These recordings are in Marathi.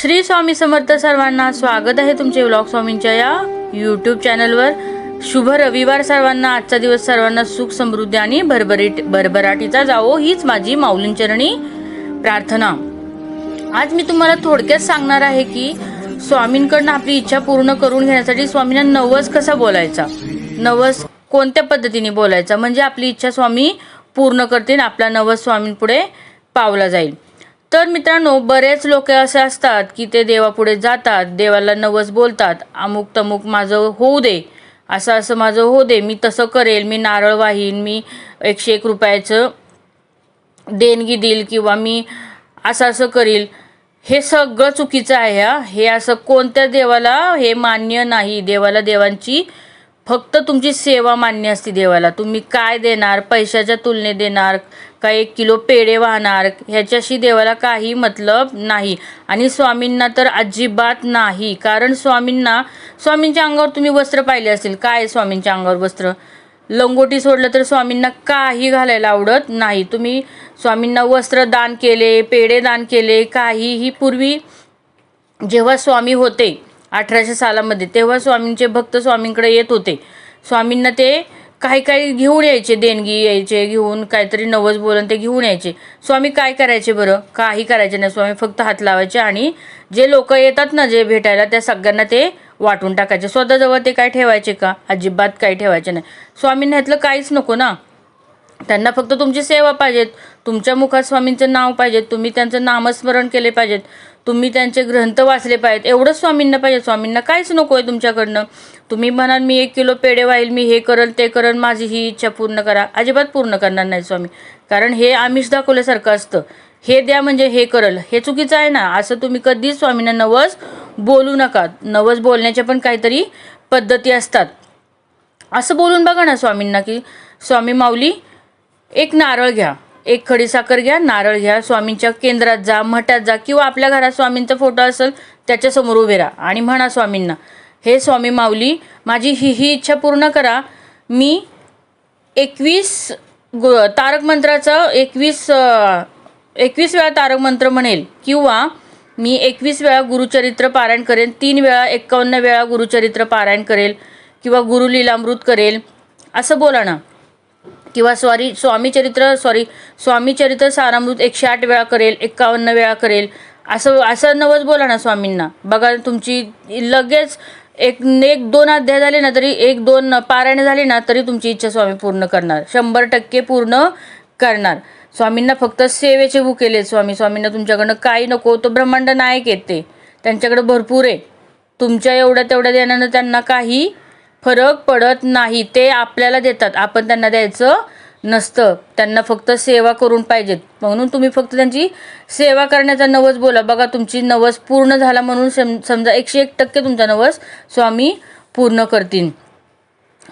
श्री स्वामी समर्थ सर्वांना स्वागत आहे तुमचे व्लॉग स्वामींच्या या यूट्यूब चॅनलवर शुभ रविवार सर्वांना. आजचा दिवस सर्वांना सुख समृद्धी आणि भरभरीट भरभराटीचा जावो. हीच माझी माऊलींचरणी प्रार्थना. आज मी तुम्हाला थोडक्यात सांगणार आहे की स्वामींकडनं आपली इच्छा पूर्ण करून घेण्यासाठी स्वामींना नवस कसा बोलायचा? नवस कोणत्या पद्धतीने बोलायचा? म्हणजे आपली इच्छा स्वामी पूर्ण करतील आपला नवस स्वामींपुढे पावला जाईल. तर मित्रांनो बरेच लोक असे असतात की ते देवापुढे जातात देवाला नवस बोलतात अमुक तमुक माझं होऊ दे असं असं माझं होऊ दे मी तसं करेल मी नारळ वाहीन मी एकशे एक रुपयाचं देणगी देईल किंवा मी असं असं करील. हे सगळं चुकीचं आहे हा. हे असं कोणत्या देवाला हे मान्य नाही देवाला देवांची फक्त तुमची सेवा मान्य असते देवाला. तुम्ही काय देणार? पैशाच्या तुलनेत देणार? का एक किलो पेढे वाहणार? ह्याच्याशी देवाला काही मतलब नाही. आणि स्वामींना तर अजिबात नाही. कारण स्वामींना स्वामींच्या अंगावर तुम्ही वस्त्र पाहिले असतील काय स्वामींच्या अंगावर वस्त्र? लंगोटी सोडलं तर स्वामींना काही घालायला आवडत नाही. तुम्ही स्वामींना वस्त्र दान केले पेढे दान केले काहीही पूर्वी जेव्हा स्वामी होते अठराशे सालामध्ये तेव्हा स्वामींचे भक्त स्वामींकडे येत होते. स्वामींना ते काही काही घेऊन यायचे देणगी यायचे घेऊन काहीतरी नवस बोलून ते घेऊन यायचे. स्वामी काय करायचे बरं? काही करायचे नाही. स्वामी फक्त हात लावायचे आणि जे लोक येतात ना जे भेटायला त्या सगळ्यांना ते वाटून टाकायचे. स्वतःजवळ ते काय ठेवायचे का? अजिबात काही ठेवायचे नाही. स्वामींना ह्यातलं काहीच नको ना. त्यांना फक्त तुमची सेवा पाहिजेत. तुमच्या मुखात स्वामींचं नाव पाहिजेत. तुम्ही त्यांचं नामस्मरण केले पाहिजेत. तुम्ही त्यांचे ग्रंथ वाचले पाहिजेत. एवढंच स्वामींना पाहिजे. स्वामींना काहीच नको आहे तुमच्याकडनं. तुम्ही म्हणाल मी एक किलो पेढे वाईल मी हे करल ते करल माझी ही इच्छा पूर्ण करा. अजिबात पूर्ण करणार नाही स्वामी. कारण हे आमिष दाखवल्यासारखं असतं. हे द्या म्हणजे हे करल. हे चुकीचं आहे ना? असं तुम्ही कधीच स्वामींना नवस बोलू नका. नवस बोलण्याच्या पण काहीतरी पद्धती असतात. असं बोलून बघा ना स्वामींना की स्वामी माऊली एक नारळ घ्या. एक खडी साखर घ्या नारळ घ्या स्वामींच्या केंद्रात जा मठात जा किंवा आपल्या घरात स्वामींचा फोटो असेल त्याच्यासमोर उभे राहा आणि म्हणा स्वामींना हे स्वामी माऊली माझी ही ही इच्छा पूर्ण करा. मी एकवीस गु तारक मंत्राचं एकवीस एकवीस वेळा तारक मंत्र म्हणेल किंवा मी एकवीस वेळा गुरुचरित्र पारायण करेन तीन वेळा एक्कावन्न वेळा गुरुचरित्र पारायण करेल किंवा गुरुलीलामृत करेल. असं बोला ना. किंवा सॉरी स्वामी चरित्र सॉरी स्वामी चरित्र सारामृत एकशे आठ वेळा करेल एक्कावन्न वेळा करेल. असं असं नवच बोला ना स्वामींना. बघा तुमची लगेच एक एक दोन अध्याय झाले ना तरी एक दोन पारायण झाले ना तरी तुमची इच्छा स्वामी पूर्ण करणार. शंभर टक्के पूर्ण करणार. स्वामींना फक्त सेवेचे केले स्वामी. स्वामींना तुमच्याकडनं काही नको तो ब्रह्मांड नायक येते त्यांच्याकडे भरपूर आहे. तुमच्या एवढ्या तेवढ्या देण्यानं त्यांना काही फरक पडत नाही ते आपल्याला देतात. आपण त्यांना द्यायचं नसतं. त्यांना फक्त सेवा करून पाहिजेत. म्हणून तुम्ही फक्त त्यांची सेवा करण्याचा नवस बोला. बघा तुमची नवस पूर्ण झाला म्हणून सम समजा एकशे एक टक्के तुमचा नवस स्वामी पूर्ण करतील.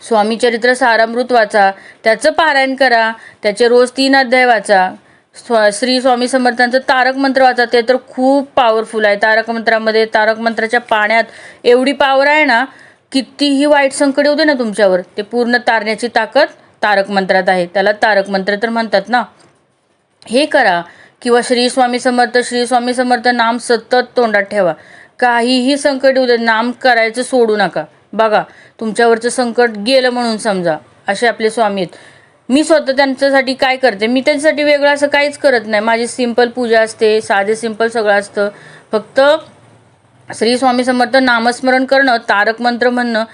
स्वामी चरित्र सारामृत वाचा त्याचं पारायण करा त्याचे रोज तीन अध्याय वाचा. स्व श्री स्वामी समर्थांचं तारक मंत्र वाचा ते तर खूप पॉवरफुल आहे. तारक मंत्रामध्ये तारक मंत्राच्या पाण्यात एवढी पॉवर आहे ना कितीही वाईट संकट येऊ दे ना तुमच्यावर ते पूर्ण तारण्याची ताकद तारक मंत्रात आहे. त्याला तारक मंत्र तर म्हणतात ना. हे करा किंवा श्री स्वामी समर्थ श्री स्वामी समर्थ नाम सतत तोंडात ठेवा. काहीही संकट येऊ दे नाम करायचं सोडू नका. बघा तुमच्यावरचं संकट गेलं म्हणून समजा असे आपले स्वामी आहेत. मी स्वतः त्यांच्यासाठी काय करते? मी त्यांच्यासाठी वेगळं असं काहीच करत नाही. माझी सिंपल पूजा असते साधे सिंपल सगळं असतं. फक्त श्री स्वामी समर्थ नामस्मरण करणं तारक मंत्र म्हणणं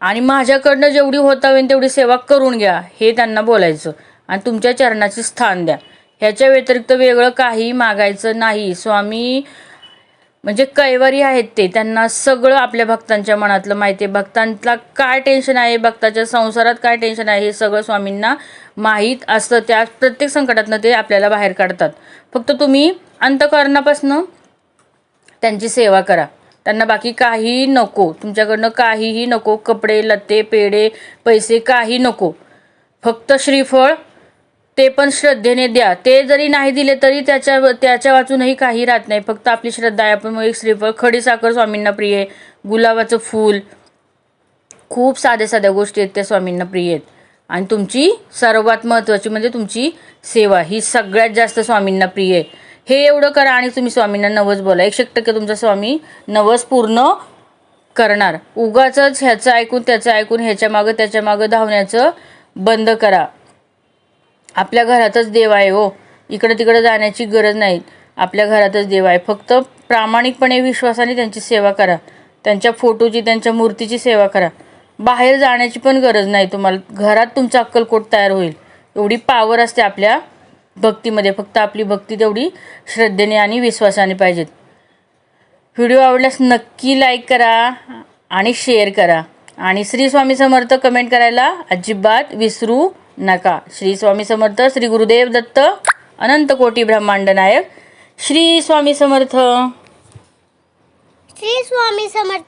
आणि माझ्याकडनं जेवढी होता होईल तेवढी सेवा करून घ्या हे त्यांना बोलायचं. आणि तुमच्या चरणाचे स्थान द्या. ह्याच्या व्यतिरिक्त वेगळं काही मागायचं नाही. स्वामी म्हणजे कैवारी आहेत ते. त्यांना सगळं आपल्या भक्तांच्या मनातलं माहिती आहे. भक्तांना काय टेन्शन आहे? भक्ताच्या संसारात काय टेन्शन आहे? हे सगळं स्वामींना माहीत असतं. त्या प्रत्येक संकटातनं ते आपल्याला बाहेर काढतात. फक्त तुम्ही अंतकरणापासनं त्यांची सेवा करा. त्यांना बाकी काहीही नको. तुमच्याकडनं काहीही नको. कपडे लत्ते पेढे पैसे काही नको. फक्त श्रीफळ ते पण श्रद्धेने द्या. ते जरी नाही दिले तरी त्याच्या त्याच्या वाचूनही काही राहत नाही. फक्त आपली श्रद्धा आहे. आपण मग एक श्रीफळ खडीसाखर स्वामींना प्रिय आहे. गुलाबाचं फूल. खूप साध्या साध्या गोष्टी आहेत त्या स्वामींना प्रिय आहेत. आणि तुमची सर्वात महत्त्वाची म्हणजे तुमची सेवा. ही सगळ्यात जास्त स्वामींना प्रिय आहे. हे एवढं करा आणि तुम्ही स्वामींना नवस बोला. एकशे टक्के तुमचा स्वामी नवस पूर्ण करणार. उगाच ह्याचं ऐकून त्याचं ऐकून ह्याच्या मागं त्याच्या मागं धावण्याचं बंद करा. आपल्या घरातच देव आहे हो. इकडं तिकडं जाण्याची गरज नाही. आपल्या घरातच देव आहे. फक्त प्रामाणिकपणे विश्वासाने त्यांची सेवा करा. त्यांच्या फोटोची त्यांच्या मूर्तीची सेवा करा. बाहेर जाण्याची पण गरज नाही तुम्हाला. घरात तुमचा अक्कलकोट तयार होईल. एवढी पावर असते आपल्या भक्तीमध्ये फक्त आपली भक्ती तेवढी श्रद्धेने आणि विश्वासाने पाहिजेत. व्हिडिओ आवडल्यास नक्की लाईक करा आणि शेअर करा. आणि श्री स्वामी समर्थ कमेंट करायला अजिबात विसरू नका. श्री स्वामी समर्थ श्री गुरुदेव दत्त अनंत कोटी ब्रह्मांड नायक. श्री स्वामी समर्थ. श्री स्वामी समर्थ.